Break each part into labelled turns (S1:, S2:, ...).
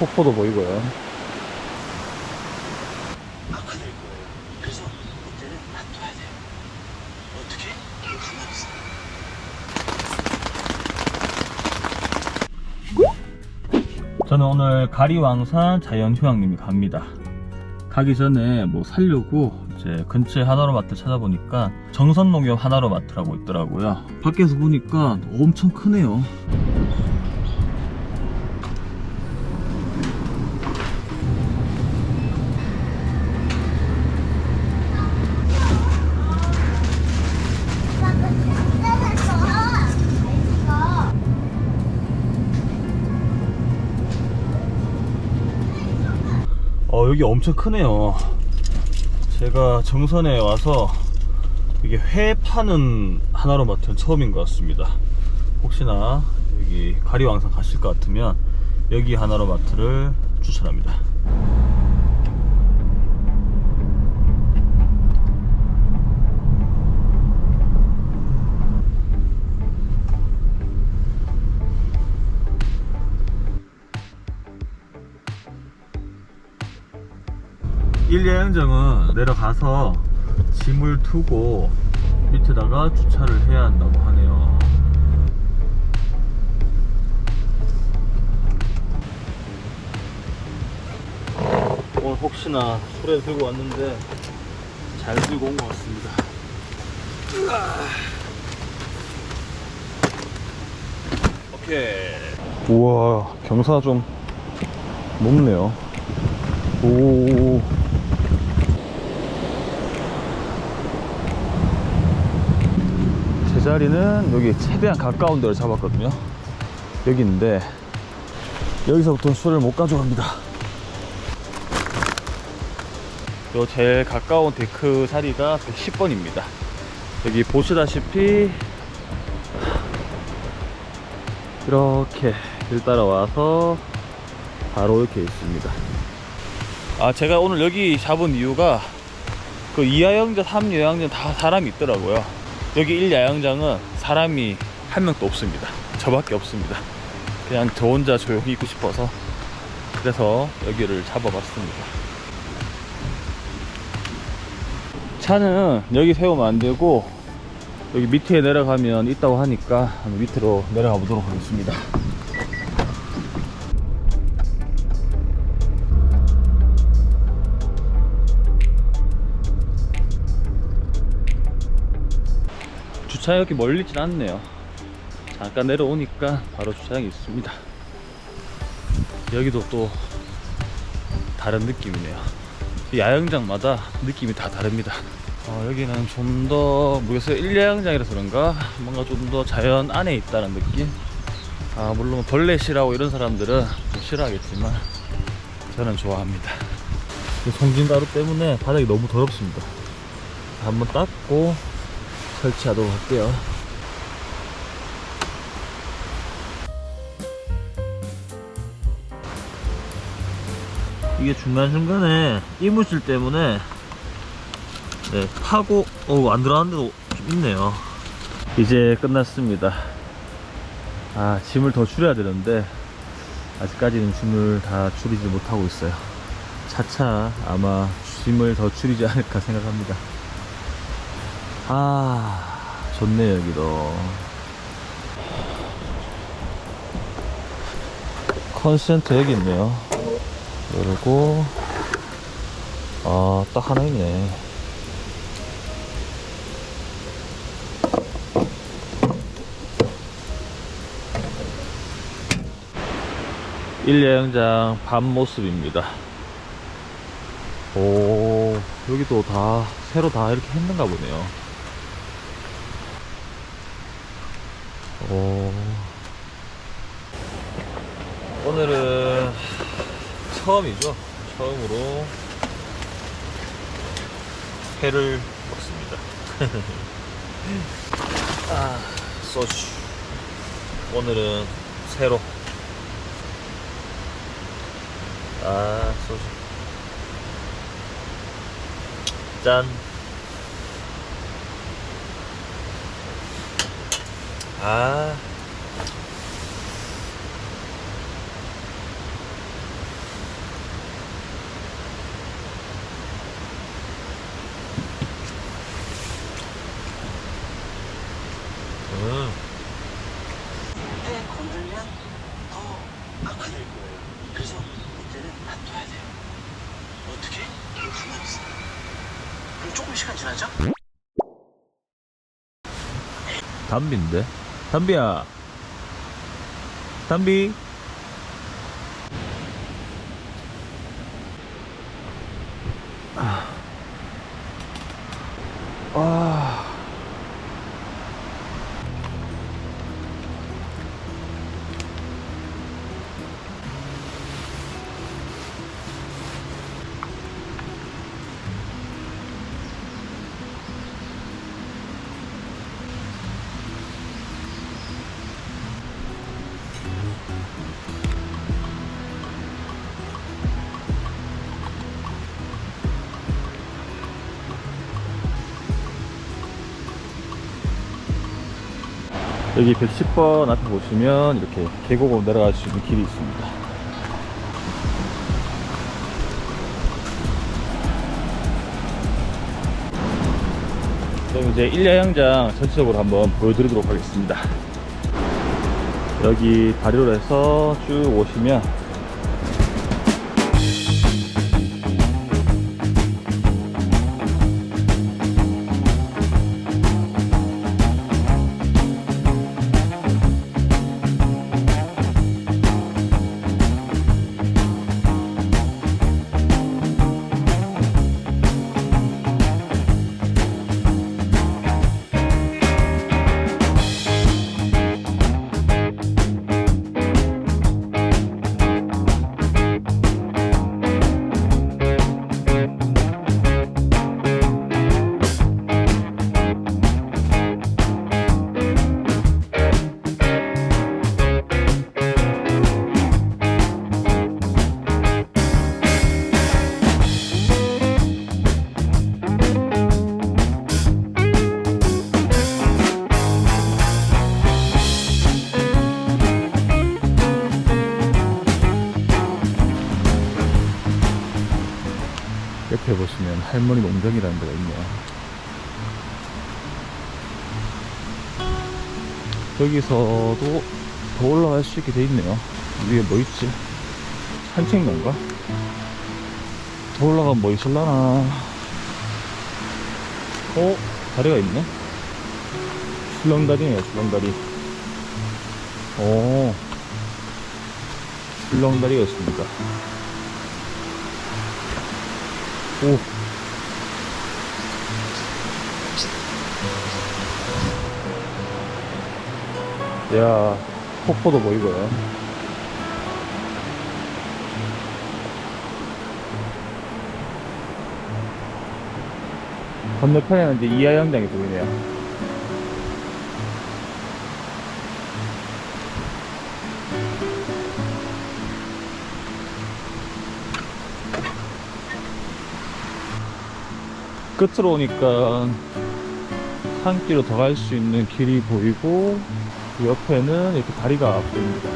S1: 폭포도 보이고요.
S2: 있어.
S1: 저는 오늘 가리왕산 자연휴양림이 갑니다. 가기 전에 뭐 살려고 이제 근처에 하나로마트 찾아보니까 정선농협 하나로마트라고 있더라고요. 밖에서 보니까 엄청 크네요. 여기 엄청 크네요. 제가 정선에 와서 이게 회 파는 하나로마트는 처음인 것 같습니다. 혹시나 여기 가리왕산 가실 것 같으면 여기 하나로마트를 추천합니다. 일야영장은 내려가서 짐을 두고 밑에다가 주차를 해야 한다고 하네요. 오늘 혹시나 술에 들고 왔는데 잘 들고 온 것 같습니다. 오케이. 우와 경사 좀 높네요. 오. 자리는 여기 최대한 가까운 데를 잡았거든요. 여기 있는데 여기서부터는 술을 못 가져갑니다. 요 제일 가까운 데크 자리가 110번입니다. 여기 보시다시피 이렇게 길 따라와서 바로 이렇게 있습니다. 아 제가 오늘 여기 잡은 이유가 그 2야영장, 3야영장 다 사람이 있더라고요. 여기 1 야영장은 사람이 한 명도 없습니다. 저밖에 없습니다. 그냥 저 혼자 조용히 있고 싶어서 그래서 여기를 잡아봤습니다. 차는 여기 세우면 안 되고 여기 밑에 내려가면 있다고 하니까 밑으로 내려가 보도록 하겠습니다. 주차장이 이렇게 멀리 있진 않네요. 잠깐 내려오니까 바로 주차장이 있습니다. 여기도 또 다른 느낌이네요. 이 야영장마다 느낌이 다 다릅니다. 어, 여기는 좀 더 모르겠어요. 1야영장이라서 그런가 뭔가 좀 더 자연 안에 있다는 느낌. 아 물론 벌레 싫어하고 이런 사람들은 좀 싫어하겠지만 저는 좋아합니다. 이 송진가루 때문에 바닥이 너무 더럽습니다. 한번 닦고 설치하도록 할게요. 이게 중간중간에 이물질 때문에 네, 파고 어, 안 들어가는 데도 좀 있네요. 이제 끝났습니다. 아, 짐을 더 줄여야 되는데 아직까지는 짐을 다 줄이지 못하고 있어요. 차차 아마 짐을 더 줄이지 않을까 생각합니다. 아, 좋네요, 여기도. 컨센트 여기 있네요. 그리고, 아, 딱 하나 있네. 일야영장 밤 모습입니다. 오, 여기도 다, 새로 다 이렇게 했는가 보네요. 오. 오늘은 처음이죠. 처음으로 회를 먹습니다. 아, 소주. 오늘은 새로. 아, 소주. 짠. 아.
S2: 네, 그래서 이때는 놔둬야 돼요. 어떻게? 가만히 있어. 그럼 조금 시간 지나죠?
S1: 담비인데? 담비 여기 110번 앞에 보시면 이렇게 계곡으로 내려갈 수 있는 길이 있습니다. 그럼 이제 일야양장 전체적으로 한번 보여드리도록 하겠습니다. 여기 다리로 해서 쭉 오시면 할머니 농장이라는 데가 있네요. 여기서도 더 올라갈 수 있게 돼 있네요. 위에 뭐 있지? 산책로인가? 더 올라가면 뭐 있을라나? 어? 다리가 있네? 출렁다리네요, 출렁다리. 오. 출렁다리가 있습니다. 오. 야, 폭포도 보이고요. 건너편에는 이제 이하영장이 보이네요. 끝으로 오니까 산길로 더 갈 수 있는 길이 보이고 그 옆에는 이렇게 다리가 보입니다.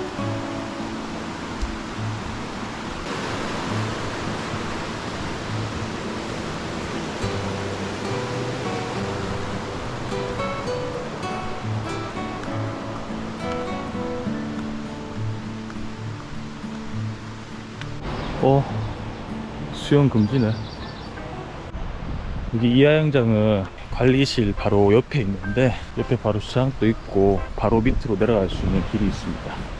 S1: 어, 수영 금지네. 여기 이하영장은 관리실 바로 옆에 있는데 옆에 바로 주차장도 있고 바로 밑으로 내려갈 수 있는 길이 있습니다.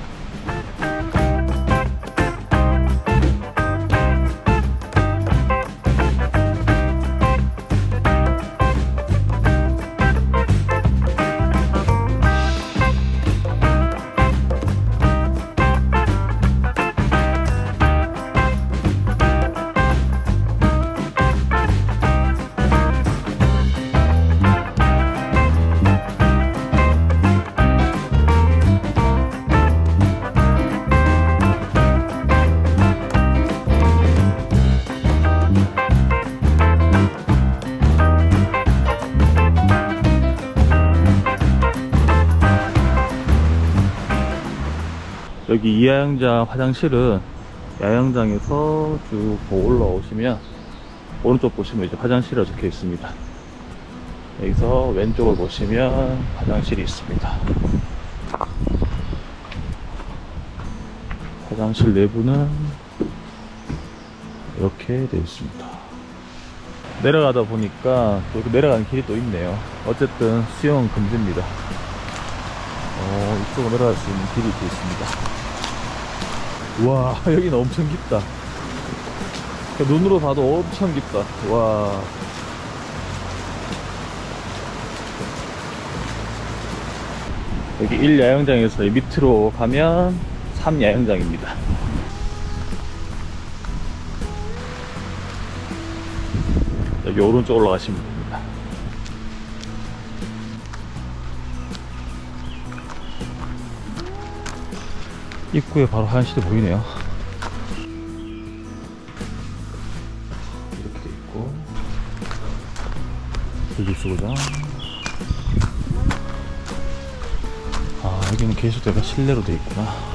S1: 여기 이하영장 화장실은 야영장에서 쭉더 올라오시면 오른쪽 보시면 이제 화장실이 적혀 있습니다. 여기서 왼쪽을 보시면 화장실이 있습니다. 화장실 내부는 이렇게 되어 있습니다. 내려가다 보니까 또 이렇게 내려가는 길이 또 있네요. 어쨌든 수영은 금지입니다. 어, 이쪽으로 내려갈 수 있는 길이 또 있습니다. 와, 여기는 엄청 깊다. 눈으로 봐도 엄청 깊다. 와. 여기 1야영장에서 밑으로 가면 3야영장입니다. 여기 오른쪽 올라가시면 입구에 바로 하얀시대 보이네요. 이렇게 돼 있고 여기 수구장. 아 여기는 개수대가 실내로 돼 있구나.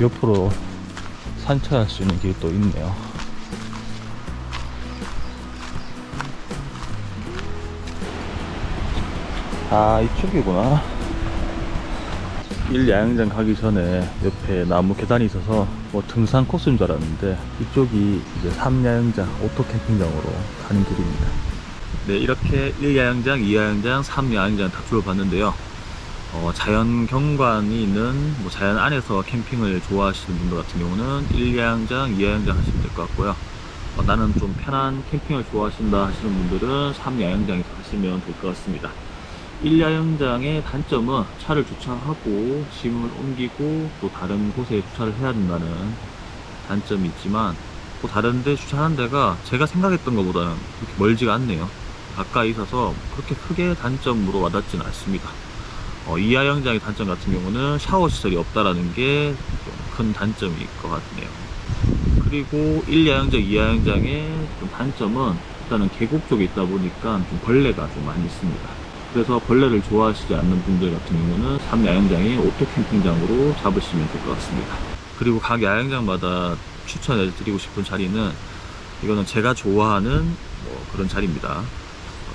S1: 옆으로 산책할 수 있는 길이 또 있네요. 아, 이쪽이구나. 1야영장 가기 전에 옆에 나무 계단이 있어서 뭐 등산 코스인 줄 알았는데 이쪽이 이제 3야영장 오토 캠핑장으로 가는 길입니다. 네, 이렇게 1야영장, 2야영장, 3야영장 다 둘러봤는데요. 어, 자연 경관이 있는 뭐 자연 안에서 캠핑을 좋아하시는 분들 같은 경우는 1야영장, 2야영장 하시면 될 것 같고요. 어, 나는 좀 편한 캠핑을 좋아하신다 하시는 분들은 3야영장에서 하시면 될 것 같습니다. 1야영장의 단점은 차를 주차하고 짐을 옮기고 또 다른 곳에 주차를 해야 된다는 단점이 있지만 또 다른 데 주차하는 데가 제가 생각했던 것보다는 그렇게 멀지가 않네요. 가까이 있어서 그렇게 크게 단점으로 와닿지는 않습니다. 어, 이하영장의 단점 같은 경우는 샤워 시설이 없다라는 게 큰 단점일 것 같네요. 그리고 1야영장, 2야영장의 좀 단점은 일단은 계곡 쪽에 있다 보니까 좀 벌레가 좀 많이 있습니다. 그래서 벌레를 좋아하시지 않는 분들 같은 경우는 3야영장의 오토 캠핑장으로 잡으시면 될 것 같습니다. 그리고 각 야영장마다 추천해 드리고 싶은 자리는 이거는 제가 좋아하는 뭐 그런 자리입니다.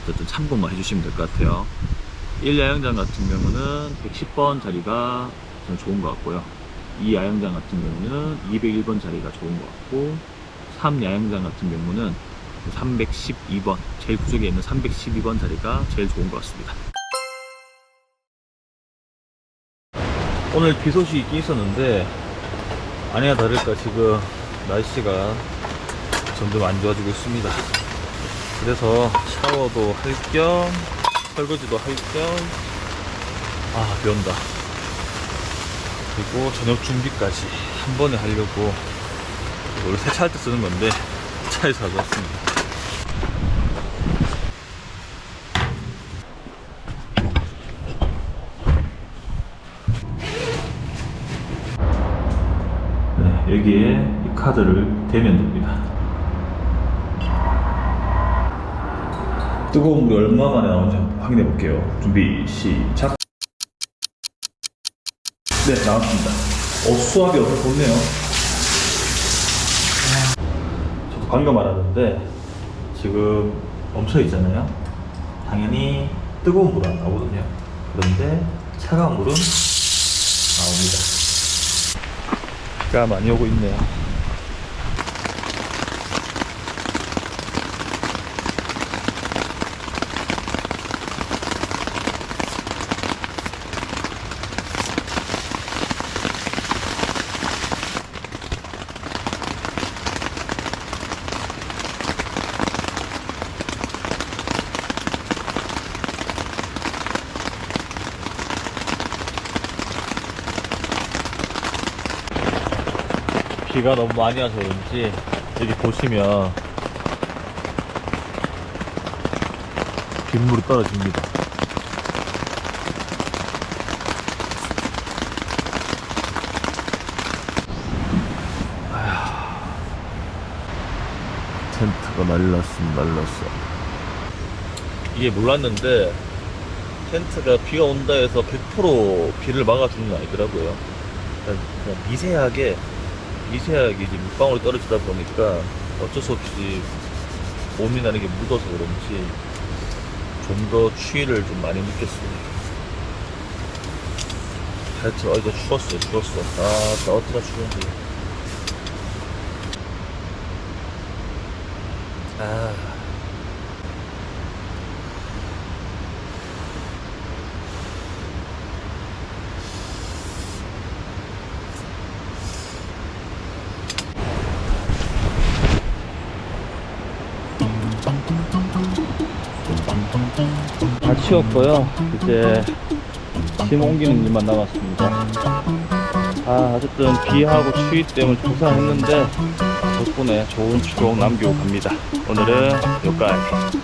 S1: 어쨌든 참고만 해주시면 될 것 같아요. 1 야영장 같은 경우는 110번 자리가 좀 좋은 것 같고요. 2 야영장 같은 경우는 201번 자리가 좋은 것 같고 3 야영장 같은 경우는 312번 제일 구석에 있는 312번 자리가 제일 좋은 것 같습니다. 오늘 비 소식이 있었는데 아니나 다를까 지금 날씨가 점점 안 좋아지고 있습니다. 그래서 샤워도 할 겸 설거지도 할겸 아, 비 온다. 그리고 저녁 준비까지 한 번에 하려고 원래 세차할 때 쓰는 건데 차에서 가져왔습니다. 네, 여기에 이 카드를 대면 됩니다. 뜨거운 물이 얼마 만에 나오는지 한번 확인해 볼게요. 준비 시작. 네 나왔습니다. 어 수압이 어서 좋네요. 저도 방금 알았는데 지금 멈춰 있잖아요. 당연히 뜨거운 물은 안 나오거든요. 그런데 차가운 물은 나옵니다. 비가 많이 오고 있네요. 비가 너무 많이 와서 그런지 여기 보시면 빗물이 떨어집니다. 텐트가 날랐음 날랐어. 이게 몰랐는데 텐트가 비가 온다 해서 100% 비를 막아주는 건 아니더라고요. 그냥 미세하게 미세하게 이제 물방울이 떨어지다 보니까 어쩔 수 없이 몸이 나는 게 묻어서 그런지 좀 더 추위를 좀 많이 느꼈습니다. 하여튼 어이가 추웠어요, 추웠어. 아, 나 어떡하 추운데. 아.
S3: 치웠고요. 이제 짐 옮기는 일만 남았습니다. 아, 어쨌든 비하고 추위 때문에 고생했는데 덕분에 좋은 추억 남기고 갑니다. 오늘은 여기까지.